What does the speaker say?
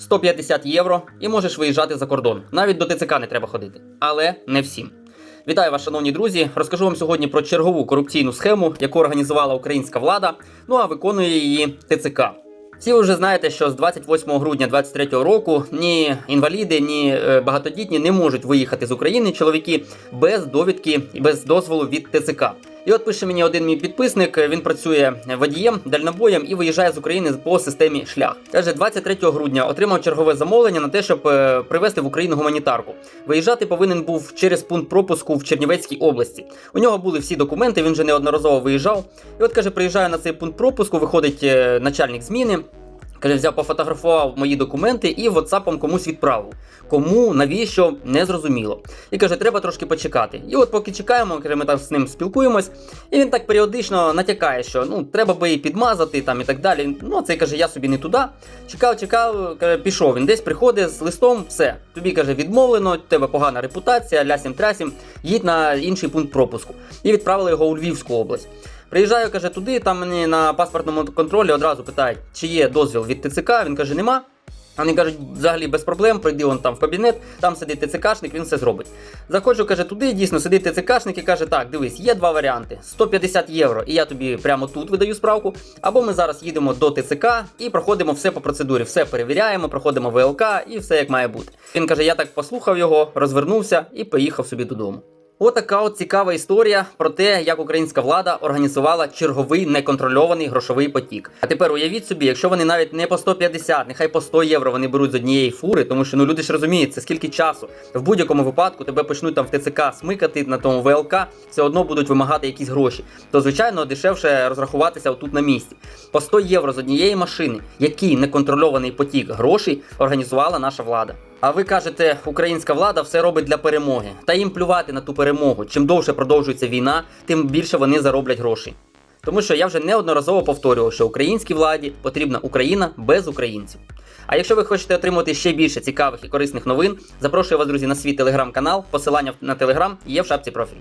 150 євро і можеш виїжджати за кордон. Навіть до ТЦК не треба ходити. Але не всім. Вітаю вас, шановні друзі. Розкажу вам сьогодні про чергову корупційну схему, яку організувала українська влада, ну а виконує її ТЦК. Всі ви вже знаєте, що з 28 грудня 2023 року ні інваліди, ні е, багатодітні не можуть виїхати з України чоловіки без довідки і без дозволу від ТЦК. І от пише мені один мій підписник, він працює водієм, дальнобоєм і виїжджає з України по системі шлях. Каже, 23 грудня отримав чергове замовлення на те, щоб е, привезти в Україну гуманітарку. Виїжджати повинен був через пункт пропуску в Чернівецькій області. У нього були всі документи, він вже неодноразово виїжджав. І от каже, приїжджаю на цей пункт пропуску, виходить е, начальник зміни. Каже, взяв, пофотографував мої документи і WhatsApp комусь відправив. Кому, навіщо, не зрозуміло. І каже, треба трошки почекати. І от поки чекаємо, каже, ми там з ним спілкуємось, і він так періодично натякає, що ну треба би і підмазати там і так далі. Ну, це каже, я собі не туди. Чекав, чекав, каже, пішов. Він десь приходить з листом, все. Тобі каже, відмовлено, тебе погана репутація, лясім трясім, їдь на інший пункт пропуску. І відправили його у Львівську область. Приїжджаю, каже, туди, там мені на паспортному контролі одразу питають, чи є дозвіл від ТЦК. Він каже, нема. Вони кажуть, взагалі без проблем, прийди он там в кабінет, там сидить ТЦКшник, він все зробить. Заходжу, каже, туди, дійсно сидить ТЦКшник і каже, так, дивись, є два варіанти: 150 євро, і я тобі прямо тут видаю справку. Або ми зараз їдемо до ТЦК і проходимо все по процедурі, все перевіряємо, проходимо ВЛК і все як має бути. Він каже, я так послухав його, розвернувся і поїхав собі додому. Отака от цікава історія про те, як українська влада організувала черговий неконтрольований грошовий потік. А тепер уявіть собі, якщо вони навіть не по 150, нехай по 100 євро вони беруть з однієї фури, тому що ну люди ж розуміють, це скільки часу. В будь-якому випадку тебе почнуть там в ТЦК смикати на тому ВЛК, все одно будуть вимагати якісь гроші. То звичайно дешевше розрахуватися отут на місці. По 100 євро з однієї машини, який неконтрольований потік грошей організувала наша влада. А ви кажете, українська влада все робить для перемоги. Та їм плювати на ту перемогу. Чим довше продовжується війна, тим більше вони зароблять грошей. Тому що я вже неодноразово повторював, що українській владі потрібна Україна без українців. А якщо ви хочете отримати ще більше цікавих і корисних новин, запрошую вас, друзі, на свій телеграм-канал. Посилання на телеграм є в шапці профілю.